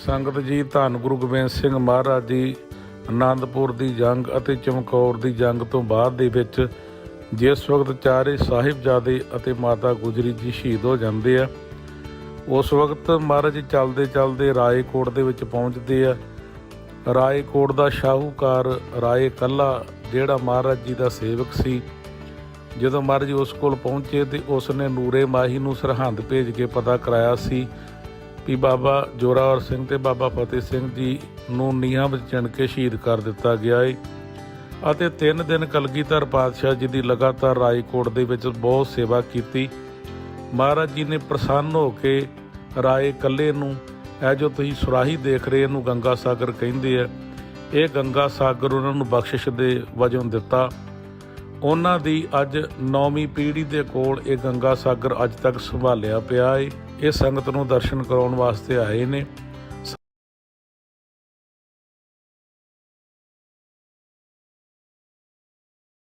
ਸੰਗਤ ਜੀ, ਧੰਨ ਗੁਰੂ ਗੋਬਿੰਦ ਸਿੰਘ ਮਹਾਰਾਜ ਜੀ ਆਨੰਦਪੁਰ ਦੀ ਜੰਗ ਅਤੇ ਚਮਕੌਰ ਦੀ ਜੰਗ ਤੋਂ ਬਾਅਦ ਦੇ ਵਿੱਚ ਜਿਸ ਵਕਤ ਚਾਰੇ ਸਾਹਿਬਜ਼ਾਦੇ ਅਤੇ ਮਾਤਾ ਗੁਜਰੀ ਜੀ ਸ਼ਹੀਦ ਹੋ ਜਾਂਦੇ ਆ, ਉਸ ਵਕਤ ਮਹਾਰਾਜ ਜੀ ਚੱਲਦੇ ਚੱਲਦੇ ਰਾਏਕੋਟ ਦੇ ਵਿੱਚ ਪਹੁੰਚਦੇ ਆ। ਰਾਏਕੋਟ ਦਾ ਸ਼ਾਹੂਕਾਰ ਰਾਏ ਕੱਲਾ, ਜਿਹੜਾ ਮਹਾਰਾਜ ਜੀ ਦਾ ਸੇਵਕ ਸੀ। ਜਦੋਂ ਮਹਾਰਾਜ ਉਸ ਕੋਲ ਪਹੁੰਚੇ ਤੇ ਉਸ ਨੇ ਨੂਰੇ ਮਾਹੀ ਨੂੰ ਸਰਹੰਦ ਭੇਜ ਕੇ ਪਤਾ ਕਰਾਇਆ ਸੀ ਵੀ ਬਾਬਾ ਜੋਰਾਵਰ ਸਿੰਘ ਤੇ ਬਾਬਾ ਫਤਿਹ ਸਿੰਘ ਜੀ ਨੂੰ ਨੀਹਾਂ ਵਿੱਚ ਚਿਣ ਕੇ ਸ਼ਹੀਦ ਕਰ ਦਿੱਤਾ ਗਿਆ ਏ। ਅਤੇ ਤਿੰਨ ਦਿਨ ਕਲਗੀਧਰ ਪਾਤਸ਼ਾਹ ਜੀ ਦੀ ਲਗਾਤਾਰ ਰਾਏਕੋਟ ਦੇ ਵਿੱਚ ਬਹੁਤ ਸੇਵਾ ਕੀਤੀ। ਮਹਾਰਾਜ ਜੀ ਨੇ ਪ੍ਰਸੰਨ ਹੋ ਕੇ ਰਾਏ ਕੱਲੇ ਨੂੰ ਇਹ ਜੋ ਤੁਸੀਂ ਸੁਰਾਹੀ ਦੇਖ ਰਹੇ ਇਹਨੂੰ ਗੰਗਾ ਸਾਗਰ ਕਹਿੰਦੇ ਆ, ਇਹ ਗੰਗਾ ਸਾਗਰ ਉਹਨਾਂ ਨੂੰ ਬਖਸ਼ਿਸ਼ ਦੇ ਵਜੋਂ ਦਿੱਤਾ। ਉਹਨਾਂ ਦੀ ਅੱਜ ਨੌਵੀਂ ਪੀੜ੍ਹੀ ਦੇ ਕੋਲ ਇਹ ਗੰਗਾ ਸਾਗਰ ਅੱਜ ਤੱਕ ਸੰਭਾਲਿਆ ਪਿਆ ਏ। ਇਹ ਸੰਗਤ ਨੂੰ ਦਰਸ਼ਨ ਕਰਾਉਣ ਵਾਸਤੇ ਆਏ ਨੇ।